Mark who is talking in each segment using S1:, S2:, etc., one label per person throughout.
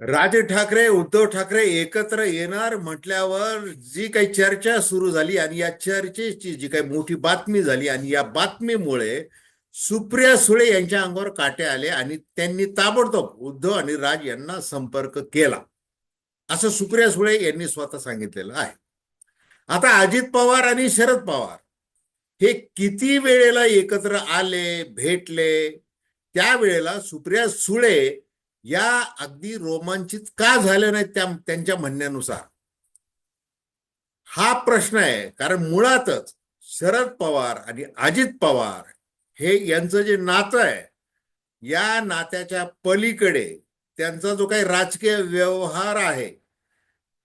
S1: राज ठाकरे उद्धव ठाकरे एकत्र येणार म्हटल्यावर जी काही चर्चा सुरू झाली आणि या चर्चेची जी काही मोठी बातमी झाली आणि या बातमीमुळे सुप्रिया सुळे यांच्या अंगावर काटे आले आणि त्यांनी ताबडतोब उद्धव आणि राज यांना संपर्क केला. असं सुप्रिया सुळे यांनी स्वतः सांगितलेलं आहे. आता अजित पवार आणि शरद पवार हे किती वेळेला एकत्र आले भेटले? त्यावेळेला सुप्रिया सुळे या अगदी रोमांचित का झाल्या नाहीत त्या त्यांच्या म्हणण्यानुसार? हा प्रश्न आहे कारण मुळातच शरद पवार आणि अजित पवार हे यांचं जे नातं आहे या नात्याच्या पलीकडे त्यांचा जो काही राजकीय व्यवहार आहे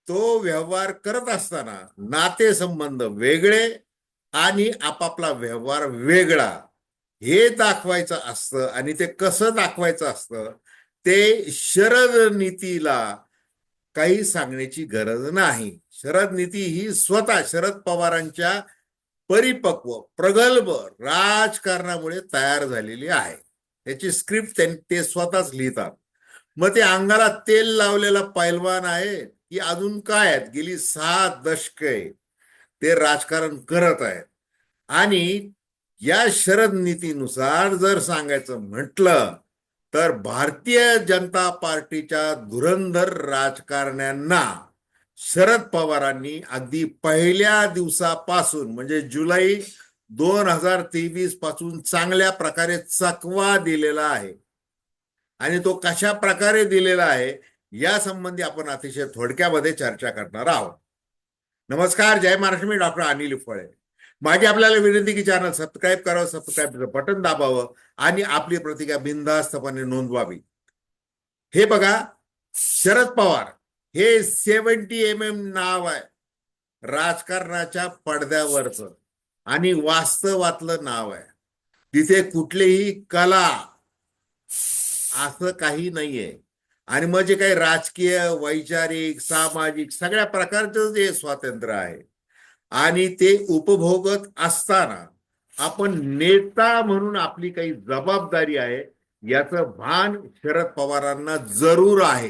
S1: तो व्यवहार करत असताना नातेसंबंध वेगळे आणि आपापला व्यवहार वेगळा हे दाखवायचं असतं आणि ते कसं दाखवायचं असतं ते शरद नीतीला काही सांगण्याची गरज नाही. शरद नीती ही स्वतः शरद पवारांच्या परिपक्व प्रगल्भ राजकारणामुळे तयार झालेली आहे. त्याची स्क्रिप्ट ते स्वतःच लिहितात. मग ते अंगाला तेल लावलेला पैलवान आहे की अजून काय आहेत? गेली सहा दशके ते राजकारण करत आहेत. आणि या शरद नीतीनुसार जर सांगायचं म्हटलं तर भारतीय जनता पार्टीच्या धुरंधर राजकारण्यांना शरद पवारांनी अगदी पहिल्या दिवसापासून म्हणजे जुलै दोन हजार तेवीसपासून चांगल्या प्रकारे चकवा दिलेला आहे. आणि तो कशा प्रकारे दिलेला आहे या संबंधी आपण अतिशय थोडक्यामध्ये चर्चा करणार आहोत. नमस्कार जय महाराष्ट्र मी डॉक्टर अनिल फळे. माझी आपल्याला विनंती की चॅनल सबस्क्राईब करावं सबस्क्राईबचं बटन दाबावं आणि आपली प्रतिक्रिया बिनधास्तपणे नोंदवावी. हे बघा शरद पवार हे सेव्हन्टी एम एम नाव आहे. राजकारणाच्या पडद्यावरचं आणि वास्तवातलं नाव आहे. तिथे कुठलीही कला असं काही नाहीये. आणि मग जे काही राजकीय वैचारिक सामाजिक सगळ्या प्रकारचं जे स्वातंत्र्य आहे आणि ते उपभोगत असताना आपण नेता म्हणून आपली काही जबाबदारी आहे याचं भान शरद पवारांना जरूर आहे.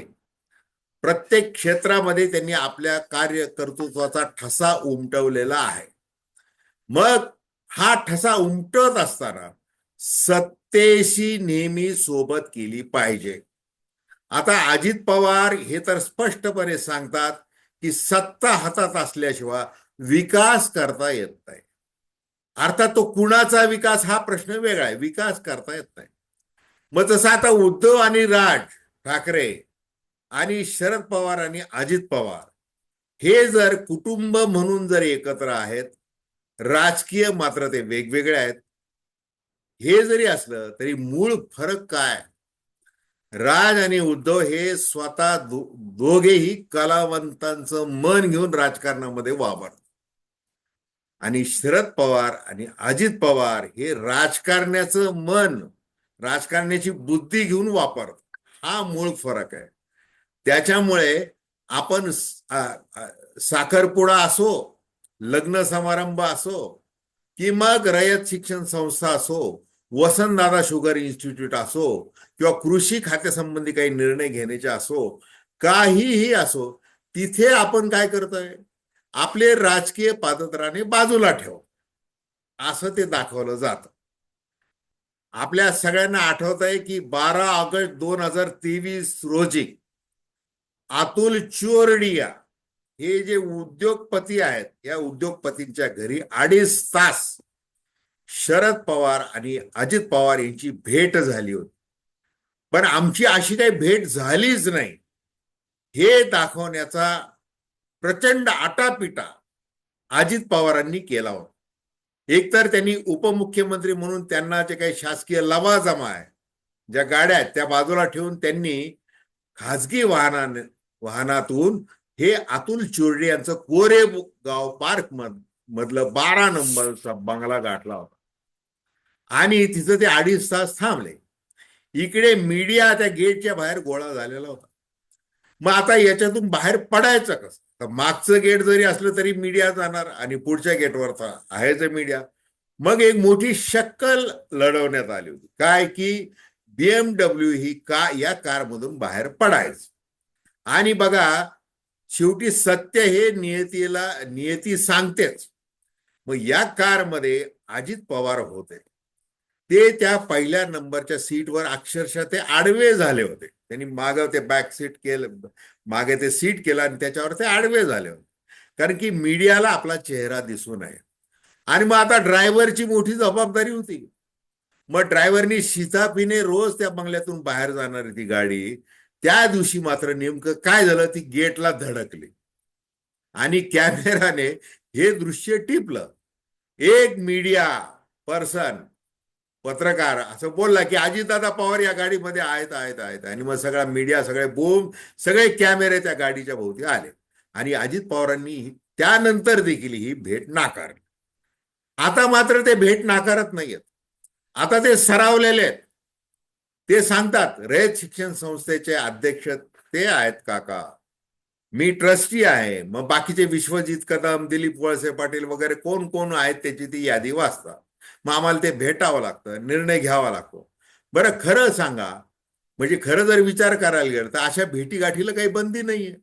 S1: प्रत्येक क्षेत्रामध्ये त्यांनी आपल्या कार्य कर्तृत्वाचा ठसा उमटवलेला आहे. मग हा ठसा उमटत असताना सत्तेशी नेहमी सोबत केली पाहिजे. आता अजित पवार हे तर स्पष्टपणे सांगतात की सत्ता हातात असल्याशिवाय विकास करता येत नाही. अर्थात तो कुणाचा विकास हा प्रश्न वेगळा आहे. विकास करता येत नाही. मग जसं आता उद्धव आणि राज ठाकरे आणि शरद पवार आणि अजित पवार हे जर कुटुंब म्हणून जर एकत्र आहेत राजकीय मात्र ते वेगवेगळे आहेत. हे जरी असलं तरी मूळ फरक काय? राज आणि उद्धव हे स्वतः दोघेही कलावंतांचं मन घेऊन राजकारणामध्ये वावरतात. आणि शरद पवार आणि अजित पवार हे राजकारण्याचं मन राजकारण्याची बुद्धी घेऊन वापरतात. हा मूळ फरक आहे. त्याच्यामुळे आपण साखरपुडा असो लग्न समारंभ असो की मग रयत शिक्षण संस्था असो वसंतदादा शुगर इन्स्टिट्यूट असो किंवा कृषी खात्यासंबंधी काही निर्णय घेण्याचे असो काहीही असो तिथे आपण काय करतोय? आपले राजकीय पादत्राने बाजूला ठेव. असं ते दाखवलं जात. आपल्या सगळ्यांना आठवत आहे की बारा ऑगस्ट दोन हजार तेवीस रोजी अतुल चोरडिया हे जे उद्योगपती आहेत या उद्योगपतींच्या घरी अडीच तास शरद पवार आणि अजित पवार यांची भेट झाली होती. पण आमची अशी काही भेट झालीच नाही. हे दाखवण्याचा प्रचंड आटापिटा अजित पवारांनी केला होता. एकतर त्यांनी उपमुख्यमंत्री म्हणून त्यांना जे काही शासकीय लवाजमा आहे ज्या गाड्या आहेत त्या बाजूला ठेवून त्यांनी खाजगी वाहना वाहनातून हे अतुल चोरडे यांचं कोरे गाव पार्क मधलं बारा नंबरचा बंगला गाठला होता. आणि तिथं ते अडीच तास थांबले. इकडे मीडिया त्या गेटच्या बाहेर गोळा झालेला होता. मग आता याच्यातून बाहेर पडायचं कसं? मागचं गेट जरी असलं तरी मीडिया जाणार आणि पुढच्या गेटवर आहेच मीडिया. मग एक मोठी शक्कल लढवण्यात आली होती. काय की बीएमडब्ल्यू ही का या कारमधून बाहेर पडायचं? आणि बघा शेवटी सत्य हे नियतीला नियती सांगतेच. मग या कारमध्ये अजित पवार होते. ते त्या पहिल्या नंबरच्या सीटवर अक्षरशः ते आडवे झाले होते. त्यांनी मागं ते बॅक सीट केलं मागे ते सीट केलं आणि त्याच्यावर ते आडवे झाले होते. कारण की मीडियाला आपला चेहरा दिसू नये आणि मग आता ड्रायव्हरची मोठी जबाबदारी होती. मग ड्रायव्हरनी शिताफीने रोज त्या बंगल्यातून बाहेर जाणारी ती गाडी त्या दिवशी मात्र नेमकं काय झालं ती गेटला धडकली. आणि कॅमेराने हे दृश्य टिपलं. एक मीडिया पर्सन पत्रकार असं बोलला की अजितदादा पवार या गाडीमध्ये आहेत आहेत आहेत. आणि मग सगळा मीडिया सगळे बूम सगळे कॅमेरे त्या गाडीच्या भोवती आले. आणि अजित पवारांनी त्यानंतर देखील ही भेट नाकारली. आता मात्र ते भेट नाकारत नाहीयेत. आता ते सरावलेले आहेत. ते सांगतात रयत शिक्षण संस्थेचे अध्यक्ष ते आहेत काका. मी ट्रस्टी आहे. मग बाकीचे विश्वजित कदम दिलीप वळसे पाटील वगैरे कोण कोण आहेत त्याची ती यादी वाचतात. मग आम्हाला ते भेटावं लागतं निर्णय घ्यावा लागतो. बरं खरं सांगा म्हणजे खरं जर विचार करायला गेलं तर अशा भेटीगाठीला काही बंदी नाहीये.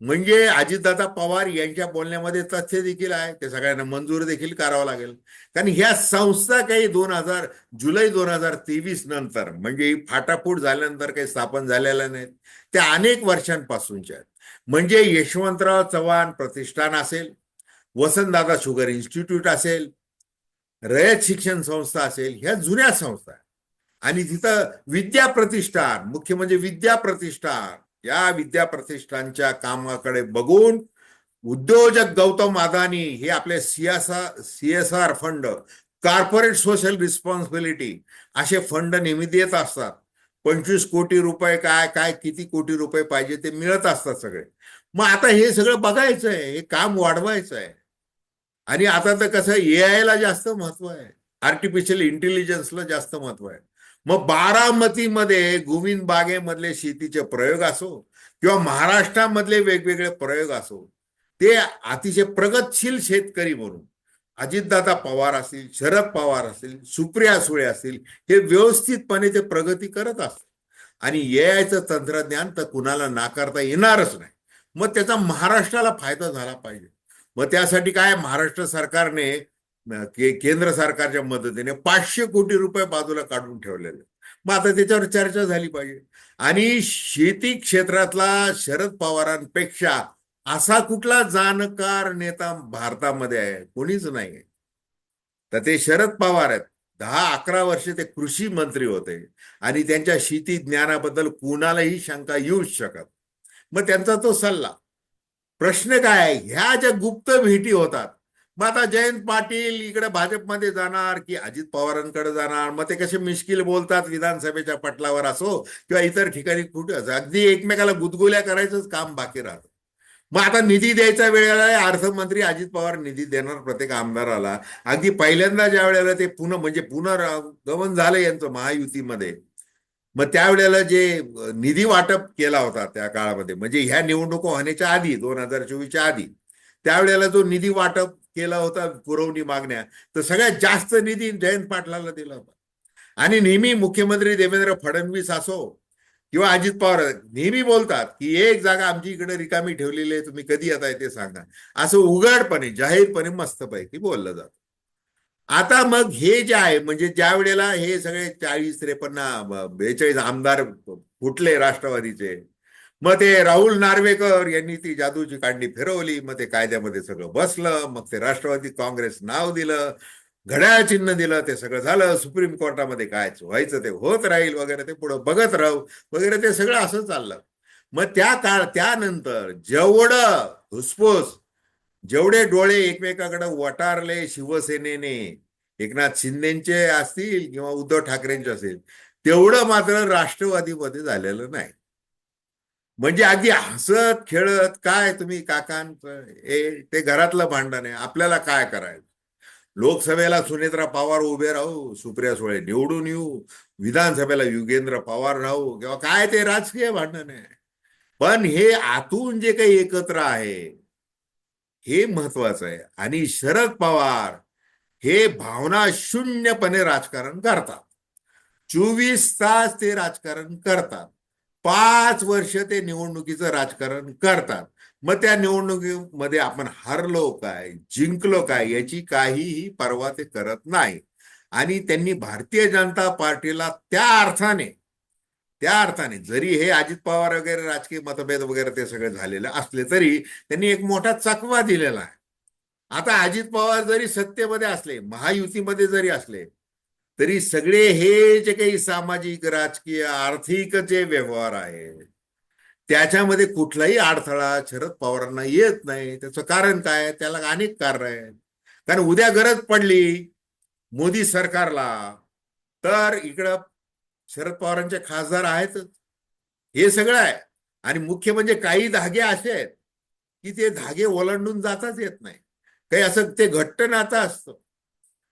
S1: म्हणजे अजितदादा पवार यांच्या बोलण्यामध्ये तथ्य देखील आहे ते सगळ्यांना मंजूर देखील करावं लागेल. कारण ह्या संस्था काही दोन हजार जुलै दोन हजार तेवीस नंतर म्हणजे फाटाफूट झाल्यानंतर काही स्थापन झालेल्या नाहीत त्या अनेक वर्षांपासूनच्या आहेत. म्हणजे यशवंतराव चव्हाण प्रतिष्ठान असेल वसंतदादा शुगर इन्स्टिट्यूट असेल रयत शिक्षण संस्था असेल ह्या जुन्या संस्था आणि तिथं विद्या प्रतिष्ठान मुख्य म्हणजे विद्या प्रतिष्ठान या विद्या प्रतिष्ठानच्या कामाकडे बघून उद्योजक गौतम अदानी हे आपले CSR CSR fund corporate social responsibility असे फंड नेहमी देत असतात. पंचवीस कोटी रुपये काय काय किती कोटी रुपये पाहिजे ते मिळत असतात सगळे. मग आता हे सगळं बघायचं आहे हे काम वाढवायचं आहे आणि आता तर कसं ए ला जास्त महत्त्व आहे. आर्टिफिशियल इंटेलिजन्सला जास्त महत्त्व आहे. मग बारामतीमध्ये गोविंद बागेमधले शेतीचे प्रयोग असो किंवा महाराष्ट्रामधले वेगवेगळे प्रयोग असो ते अतिशय प्रगतशील शेतकरी म्हणून अजितदादा पवार असतील शरद पवार असतील सुप्रिया सुळे असतील हे व्यवस्थितपणे ते प्रगती करत असतात. आणि एआयचं तंत्रज्ञान तर कुणाला नाकारता येणारच नाही. मग त्याचा महाराष्ट्राला फायदा झाला पाहिजे. मग त्यासाठी काय महाराष्ट्र सरकारने के केंद्र सरकारच्या मदतीने पाचशे कोटी रुपये बाजूला काढून ठेवलेले. मग आता त्याच्यावर चर्चा झाली पाहिजे. आणि शेती क्षेत्रातला शरद पवारांपेक्षा असा कुठला जाणकार नेता भारतामध्ये आहे? कोणीच नाही तर ते शरद पवार आहेत. दहा अकरा वर्ष ते कृषी मंत्री होते. आणि त्यांच्या शेती ज्ञानाबद्दल कुणालाही शंका येऊच शकत. मग त्यांचा तो सल्ला प्रश्न काय ह्या ज्या गुप्त भेटी होतात मग आता जयंत पाटील इकडे भाजपमध्ये जाणार की अजित पवारांकडे जाणार? मग ते कसे मिश्किल बोलतात विधानसभेच्या पटलावर असो किंवा इतर ठिकाणी कुठे असो? अगदी एकमेकाला गुदगुल्या करायचंच काम बाकी राहतं. मग आता निधी द्यायच्या वेळेला अर्थमंत्री अजित पवार निधी देणार प्रत्येक आमदाराला. अगदी पहिल्यांदा ज्या वेळेला ते पुन्हा म्हणजे पुनर्गमन झालं यांचं महायुतीमध्ये मग त्यावेळेला जे निधी वाटप केला होता त्या काळामध्ये म्हणजे ह्या निवडणुका होण्याच्या आधी दोन हजार चोवीसच्या आधी त्यावेळेला जो निधी वाटप केला होता पुरवणी मागण्या तर सगळ्यात जास्त निधी जयंत पाटलाला दिला होता. आणि नेहमी मुख्यमंत्री देवेंद्र फडणवीस असो किंवा अजित पवार नेहमी बोलतात की एक जागा आमची इकडे रिकामी ठेवलेली आहे तुम्ही कधी येताय ते सांगा. असं उघडपणे जाहीरपणे मस्तपैकी बोललं जातं. आता मग हे जे आहे म्हणजे ज्या वेळेला हे सगळे चाळीस त्रेपन्न बेचाळीस आमदार फुटले राष्ट्रवादीचे मग ते राहुल नार्वेकर यांनी ती जादूची कांडी फिरवली मग ते कायद्यामध्ये सगळं बसलं मग ते राष्ट्रवादी काँग्रेस नाव दिलं घड्याळ चिन्ह दिलं ते सगळं झालं सुप्रीम कोर्टामध्ये काय व्हायचं ते होत राहील वगैरे ते पुढं बघत राहू वगैरे ते सगळं असं चाललं. मग त्या काळ त्यानंतर जेवढं धुसफूस जेवढे डोळे एकमेकाकडे वटारले शिवसेनेने एकनाथ शिंदेचे असतील किंवा उद्धव ठाकरेंचे असतील तेवढं मात्र राष्ट्रवादीमध्ये झालेलं नाही. म्हणजे अगदी हसत खेळत काय तुम्ही काकांचं हे ते घरातलं भांडण आहे आपल्याला काय करायचं? लोकसभेला सुनेत्रा पवार उभे राहू सुप्रिया सुळे निवडून येऊ विधानसभेला युगेंद्र पवार राहू किंवा काय ते राजकीय भांडण आहे. पण हे आतून जे काही एकत्र आहे हे महत्वाचं आहे. आणि शरद पवार हे भावना शून्यपणे राजकारण करतात. चोवीस तास ते राजकारण करतात. पाच वर्ष ते निवडणुकीचं राजकारण करतात. मग त्या निवडणुकीमध्ये आपण हरलो काय जिंकलो काय याची काहीही पर्वा ते करत नाही. आणि त्यांनी भारतीय जनता पार्टीला त्या अर्थाने त्या अर्थाने जरी हे अजित पवार वगैरे राजकीय मतभेद वगैरे ते सगळे झालेले असले तरी त्यांनी एक मोठा चकवा दिलेला आहे. आता अजित पवार जरी सत्तेमध्ये असले महायुतीमध्ये जरी असले तरी सगळे हे जे काही सामाजिक राजकीय आर्थिक जे व्यवहार आहेत त्याच्यामध्ये कुठलाही अडथळा शरद पवारांना येत नाही. त्याचं कारण काय? त्याला अनेक कारण आहेत. कारण उद्या गरज पडली मोदी सरकारला तर इकडं शरद पवारांचे खासदार आहेतच हे सगळं आहे. आणि मुख्य म्हणजे काही धागे असे आहेत की ते धागे ओलांडून जाताच येत नाही. काही असं ते घट्ट नातं असतं.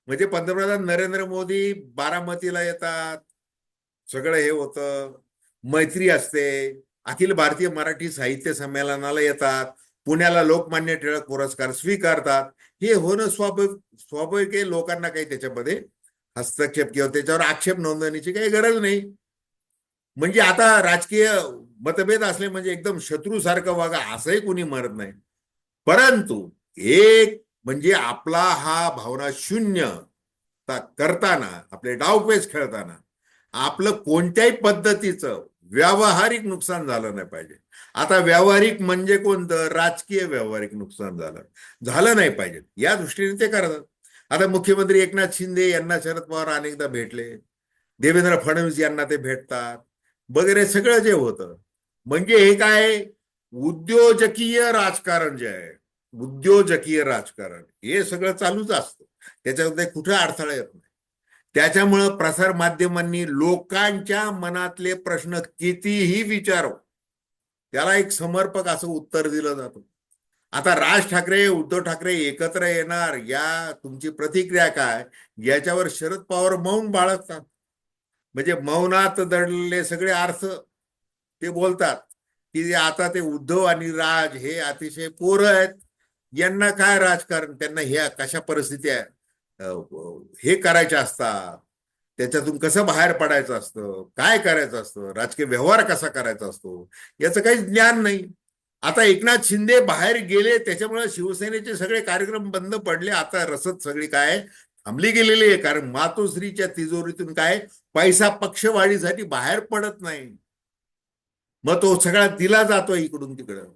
S1: म्हणजे पंतप्रधान नरेंद्र मोदी बारामतीला येतात. सगळं हे होतं. मैत्री असते. अखिल भारतीय मराठी साहित्य संमेलनाला येतात. पुण्याला लोकमान्य टिळक पुरस्कार स्वीकारतात. हे होणं स्वाभाविक स्वाभाविक आहे लोकांना काही त्याच्यामध्ये हस्तक्षेप किंवा त्याच्यावर आक्षेप नोंदवण्याची काही गरज नाही. म्हणजे आता राजकीय मतभेद असले म्हणजे एकदम शत्रूसारखं वागा असंही कुणी म्हणत नाही. परंतु एक म्हणजे आपला हा भावना शून्य करताना आपले डावपेच खेळताना आपलं कोणत्याही पद्धतीचं व्यावहारिक नुकसान झालं नाही पाहिजे. आता व्यावहारिक म्हणजे कोणतं? राजकीय व्यावहारिक नुकसान झालं. झालं नाही पाहिजे. या दृष्टीने ते करतात. आता मुख्यमंत्री एकनाथ शिंदे यांना शरद पवार अनेकदा भेटले. देवेंद्र फडणवीस यांना ते भेटतात. वगैरे सगळं जे होतं. म्हणजे हे काय? उद्योजकीय राजकारण जे आहे उद्योजकीय राजकारण हे सगळं चालूच असतं. त्याच्यामध्ये कुठे अडथळा येत नाही. त्याच्यामुळं प्रसार माध्यमांनी लोकांच्या मनातले प्रश्न कितीही विचारो त्याला एक समर्पक असं उत्तर दिलं जातं. आता राज ठाकरे उद्धव ठाकरे एकत्र येणार या तुमची प्रतिक्रिया काय? याच्यावर शरद पवार मौन बाळगतात. म्हणजे मौनात दडलेले सगळे अर्थ ते बोलतात की आता ते उद्धव आणि राज हे अतिशय पोर आहेत. यांना काय राजकारण? त्यांना ह्या कशा परिस्थिती हे करायचे असतात. त्याच्यातून कसं बाहेर पडायचं असतं? काय करायचं असतं? राजकीय व्यवहार कसा करायचा असतो? याचं काही ज्ञान नाही. आता एकनाथ शिंदे बाहेर गेले त्याच्यामुळे शिवसेनेचे सगळे कार्यक्रम बंद पडले. आता रसद सगळी काय थांबली गेलेली आहे कारण मातोश्रीच्या तिजोरीतून काय पैसा पक्षवाढीसाठी बाहेर पडत नाही. मग तो सगळा दिला जातो इकडून तिकडं.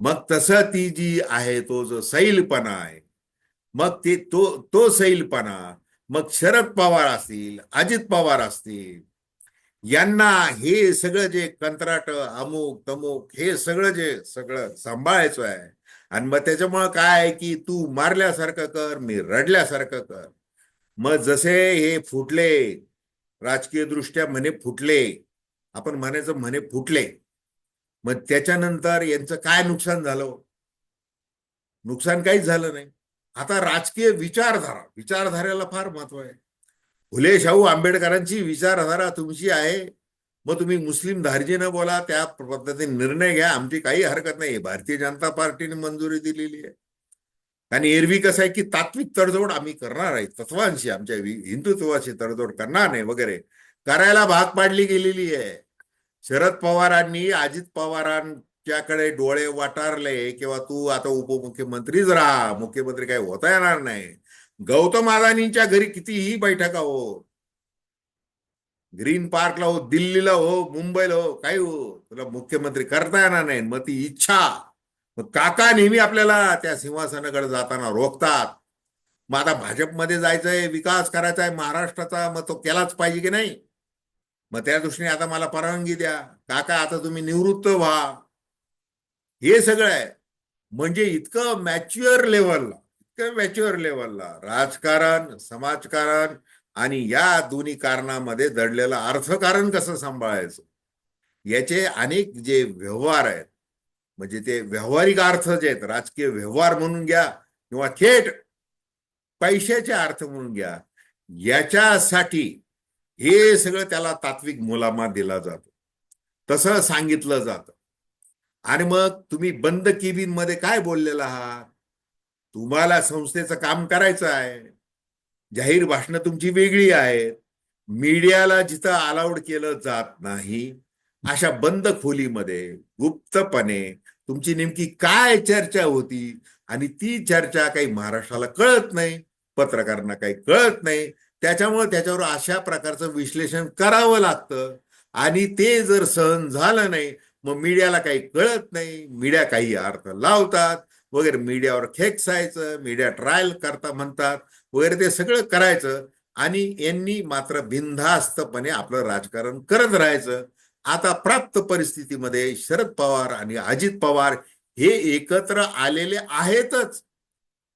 S1: मग तसं ती जी आहे तो जो सैलपणा आहे मग ते तो तो सैलपणा. मग शरद पवार असतील अजित पवार असतील यांना हे सगळं जे कंत्राट अमुक तमुक हे सगळं जे सगळं सांभाळायचं आहे. आणि मग त्याच्यामुळं काय आहे की तू मारल्यासारखं कर मी रडल्यासारखं कर. मग जसे हे फुटले राजकीय दृष्ट्या म्हणे फुटले आपण म्हणायचं म्हणे फुटले मग त्याच्यानंतर यांचं काय नुकसान झालं? नुकसान काहीच झालं नाही. आता राजकीय विचारधारा विचारधारेला फार महत्त्व आहे. फुले शाहू आंबेडकरांची विचारधारा तुमची आहे. मग तुम्ही मुस्लिम धार्जीनं बोला त्या पद्धतीने निर्णय घ्या. आमची काही हरकत नाही भारतीय जनता पार्टीने मंजुरी दिलेली आहे. आणि एरवी कसं आहे की तात्विक तडजोड आम्ही करणार आहे. तत्वांशी आमच्या हिंदुत्वाची तडजोड करणार नाही वगैरे. करायला भाग पाडली गेलेली आहे. शरद पवारांनी अजित पवारांच्याकडे डोळे वाटारले. किंवा तू आता उपमुख्यमंत्रीच राहा. मुख्यमंत्री काही होता येणार नाही. गौतम अदानींच्या घरी कितीही बैठका हो. ग्रीन पार्कला हो दिल्लीला हो मुंबईला हो काही हो. तुला मुख्यमंत्री करता येणार नाही मग ती इच्छा. मग काका नेहमी आपल्याला त्या सिंहासनाकडे जाताना रोखतात. मग आता भाजपमध्ये जायचंय विकास करायचा आहे महाराष्ट्राचा मग तो केलाच पाहिजे की नाही? मग त्या दृष्टीने आता मला परवानगी द्या. काका आता तुम्ही निवृत्त व्हा. हे सगळं आहे. म्हणजे इतकं मॅच्युअर लेवलला. मॅच्युअर लेवलला राजकारण समाजकारण आणि या दोन्ही कारणामध्ये दडलेलं अर्थकारण कसं सांभाळायचं? याचे अनेक जे व्यवहार आहेत म्हणजे ते व्यावहारिक अर्थ जे आहेत राजकीय व्यवहार म्हणून घ्या किंवा थेट पैशाचे अर्थ म्हणून घ्या याच्यासाठी हे सगळं त्याला तात्विक मुलामा दिला जातो. तसं सांगितलं जातं. आणि मग तुम्ही बंद केबिनमध्ये काय बोललेला आहात? तुम्हाला संस्थेचं काम करायचं आहे. जाहीर भाषणं तुमची वेगळी आहेत. मीडियाला जिथं अलाउड केलं जात नाही अशा बंद खोलीमध्ये गुप्तपणे तुमची नेमकी काय चर्चा होती? आणि ती चर्चा काही महाराष्ट्राला कळत नाही पत्रकारांना काही कळत नाही. त्याच्यामुळे त्याच्यावर अशा प्रकारचं विश्लेषण करावं लागतं. आणि ते जर सहन झालं नाही मग मीडियाला काही कळत नाही. मीडिया काही अर्थ लावतात. वगैरे मीडियावर खेकसायचं मीडिया ट्रायल करता म्हणतात वगैरे ते सगळं करायचं. आणि यांनी मात्र बिनधास्तपणे आपलं राजकारण करत राहायचं. आता प्राप्त परिस्थितीमध्ये शरद पवार आणि अजित पवार हे एकत्र आलेले आहेतच.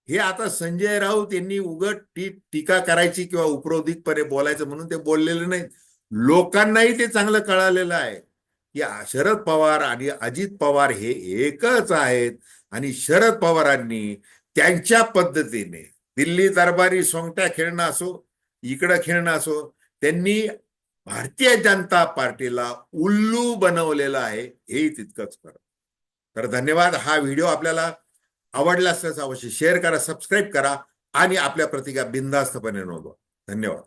S1: हे आता संजय राऊत यांनी उगट टी टीका करायची किंवा उपरोधिकपणे बोलायचं म्हणून ते बोललेले नाही लोकांनाही ते चांगलं कळालेलं आहे. की शरद पवार आणि अजित पवार हे एकच आहेत. आणि शरद पवारांनी त्यांच्या पद्धतीने दिल्ली दरबारी सोंगट्या खेळणं असो इकडं खेळणं असो त्यांनी भारतीय जनता पार्टीला उल्लू बनवलेलं आहे हेही तितकंच खरं. तर धन्यवाद. हा व्हिडिओ आपल्याला आवडला असल्यास अवश्य शेअर करा सबस्क्राईब करा आणि आपल्या प्रतिका बिनधास्तपणे नोंदवा. धन्यवाद.